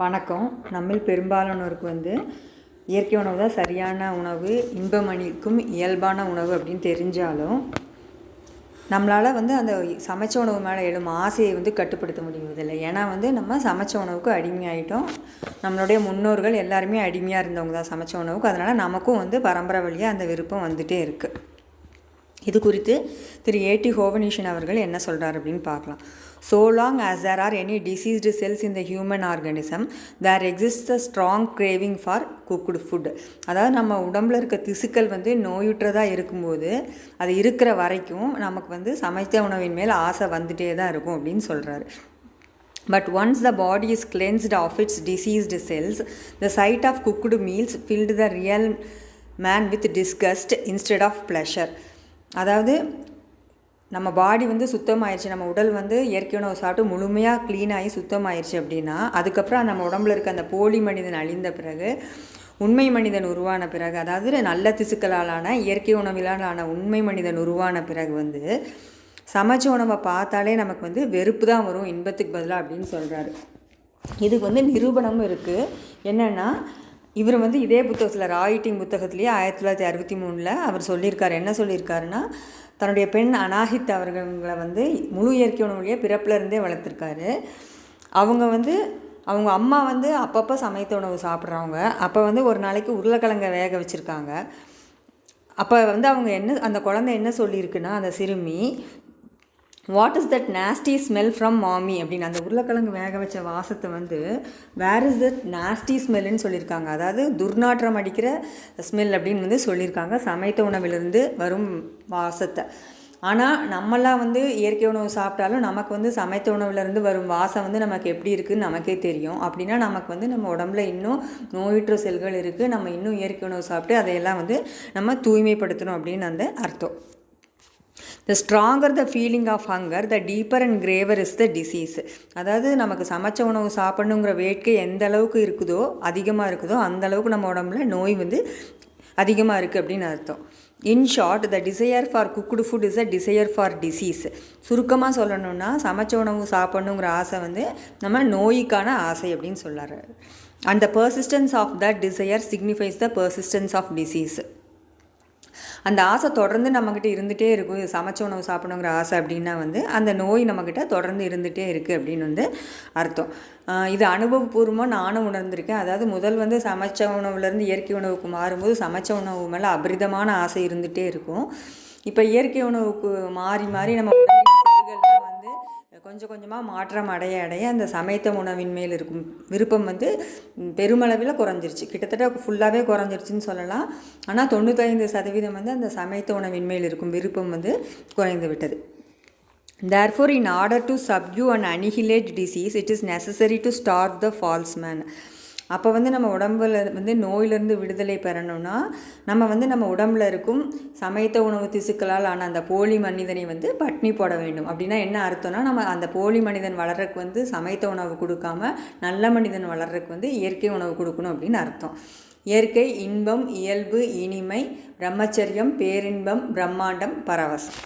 வணக்கம். நம்மில் பெரும்பாலானோருக்கு வந்து இயற்கை உணவு தான் சரியான உணவு இன்பமணிக்கும் இயல்பான உணவு அப்படின்னு தெரிஞ்சாலும் நம்மளால் வந்து அந்த சமைச்ச உணவு மேலே எழும் ஆசையை வந்து கட்டுப்படுத்த முடிவதில்லை ஏன்னா வந்து நம்ம சமைச்ச உணவுக்கு அடிமையாயிட்டோம். நம்மளுடைய முன்னோர்கள் எல்லாருமே அடிமையாக இருந்தவங்க தான் சமைச்ச உணவுக்கு. அதனால் நமக்கும் வந்து பரம்பரை வழியாக அந்த விருப்பம் வந்துகிட்டே இருக்குது இது குறித்து திரு ஏடி ஹோவனிஷன் அவர்கள் என்ன சொல்கிறார் அப்படின்னு பார்க்கலாம். So long as there are any diseased cells in the human organism there exist a strong craving for cooked food அதாவது நம்ம உடம்புல இருக்க திசுக்கள் வந்து நோயுற்றதாக இருக்கும்போது அது இருக்கிற வரைக்கும் நமக்கு வந்து சமைத்த உணவின் மேல் ஆசை வந்துட்டே தான் இருக்கும் அப்படின்னு சொல்கிறாரு but once the body is cleansed of its diseased cells the sight of cooked meals filled the real man with disgust instead of pleasure அதாவது நம்ம பாடி வந்து சுத்தமாயிருச்சு நம்ம உடல் வந்து இயற்கை உணவு சாப்பிட்டு முழுமையாக க்ளீனாகி ஆகி சுத்தமாயிருச்சு அப்படின்னா அதுக்கப்புறம் நம்ம உடம்புல இருக்க அந்த போலி மனிதன் அழிந்த பிறகு உண்மை மனிதன் உருவான பிறகு அதாவது நல்ல திசுக்களாலான இயற்கை உணவிலான உண்மை மனிதன் உருவான பிறகு வந்து சமைச்ச உணவை பார்த்தாலே நமக்கு வந்து வெறுப்பு தான் வரும் இன்பத்துக்கு பதிலாக அப்படின்னு சொல்கிறாரு இதுக்கு வந்து நிரூபணமும் இருக்குது என்னென்னா இவர் வந்து இதே புத்தகத்தில் ராயிட்டிங் புத்தகத்துலேயே ஆயிரத்தி தொள்ளாயிரத்தி அறுபத்தி மூணில் அவர் சொல்லியிருக்காரு. என்ன சொல்லியிருக்காருன்னா தன்னுடைய பெண் அனாஹித் அவர்களை வந்து முழு இயற்கை உணவுலேயே பிறப்பிலருந்தே வளர்த்துருக்காரு. அவங்க வந்து அவங்க அம்மா வந்து அப்பப்போ சமைத்த உணவு சாப்பிட்றவங்க. அப்போ வந்து ஒரு நாளைக்கு உருளைக்கிழங்க வேக வச்சுருக்காங்க. அப்போ வந்து அவங்க என்ன அந்த குழந்தை என்ன சொல்லியிருக்குன்னா அந்த சிறுமி what is that nasty smell from மாமி அப்படின்னு அந்த உருளைக்கிழங்கு வேக வச்ச வாசத்தை வந்து வேர் இஸ் தட் நாஸ்டி ஸ்மெல்லுன்னு சொல்லியிருக்காங்க. அதாவது துர்நாற்றம் அடிக்கிற ஸ்மெல் அப்படின்னு வந்து சொல்லியிருக்காங்க. சமைத்த உணவிலிருந்து வரும் வாசத்தை. ஆனால் நம்மளாம் வந்து இயற்கை உணவு சாப்பிட்டாலும் நமக்கு வந்து சமைத்த உணவுலேருந்து வரும் வாசம் வந்து நமக்கு எப்படி இருக்குதுன்னு நமக்கே தெரியும். அப்படின்னா நமக்கு வந்து நம்ம உடம்புல இன்னும் நோயுற்ற செல்கள் இருக்குது நம்ம இன்னும் இயற்கை உணவு சாப்பிட்டு அதையெல்லாம் வந்து நம்ம தூய்மைப்படுத்தணும் அப்படின்னு அந்த அர்த்தம். The stronger the feeling of hunger the deeper and graver is the disease அதாவது நமக்கு சமைச்ச உணவு சாப்பிடணுங்கிற வேட்கை எந்த அளவுக்கு இருக்குதோ அதிகமாக இருக்குதோ அந்த அளவுக்கு நம்ம உடம்புல நோய் வந்து அதிகமாக இருக்குது அப்படின்னு அர்த்தம். In short the desire for cooked food is a desire for disease சுருக்கமாக சொல்லணும்னா சமைச்ச உணவு சாப்பிடணுங்கிற ஆசை வந்து நம்ம நோய்க்கான ஆசை அப்படின்னு சொல்கிறாரு and the persistence of that desire signifies the persistence of disease அந்த ஆசை தொடர்ந்து நம்மக்கிட்ட இருந்துகிட்டே இருக்கும். சமைச்ச உணவு சாப்பிடணுங்கிற ஆசை அப்படின்னா வந்து அந்த நோய் நம்மக்கிட்ட தொடர்ந்து இருந்துகிட்டே இருக்குது அப்படின்னு வந்து அர்த்தம். இது அனுபவபூர்வமாக நானும் உணர்ந்திருக்கேன். அதாவது முதல் வந்து சமைச்ச உணவுலேருந்து இயற்கை உணவுக்கு மாறும்போது சமைச்ச உணவு மேலே அபரிதமான ஆசை இருந்துகிட்டே இருக்கும். இப்போ இயற்கை உணவுக்கு மாறி மாறி நம்ம கொஞ்சம் கொஞ்சமாக மாற்றம் அடைய அடைய அந்த சமைத்த உணவின் மேல் இருக்கும் விருப்பம் வந்து பெருமளவில் குறைஞ்சிருச்சு. கிட்டத்தட்ட ஃபுல்லாகவே குறைஞ்சிருச்சுன்னு சொல்லலாம். ஆனால் தொண்ணூத்தைந்து சதவீதம் வந்து அந்த சமைத்த உணவின் மேல் இருக்கும் விருப்பம் வந்து குறைந்து விட்டது. Therefore in order to subdue and annihilate disease it is necessary to starve the false man அப்போ வந்து நம்ம உடம்புல வந்து நோயிலிருந்து விடுதலை பெறணும்னா நம்ம வந்து நம்ம உடம்புல இருக்கும் சமைத்த உணவு திசுக்களால் ஆன அந்த போலி மனிதனை வந்து பட்னி போட வேண்டும். அப்படின்னா என்ன அர்த்தம்னா நம்ம அந்த போலி மனிதன் வளர்றதுக்கு வந்து சமைத்த உணவு கொடுக்காம நல்ல மனிதன் வளர்றதுக்கு வந்து இயற்கை உணவு கொடுக்கணும் அப்படின்னு அர்த்தம். இயற்கை இன்பம் இயல்பு இனிமை பிரம்மச்சரியம் பேரின்பம் பிரம்மாண்டம் பரவசம்.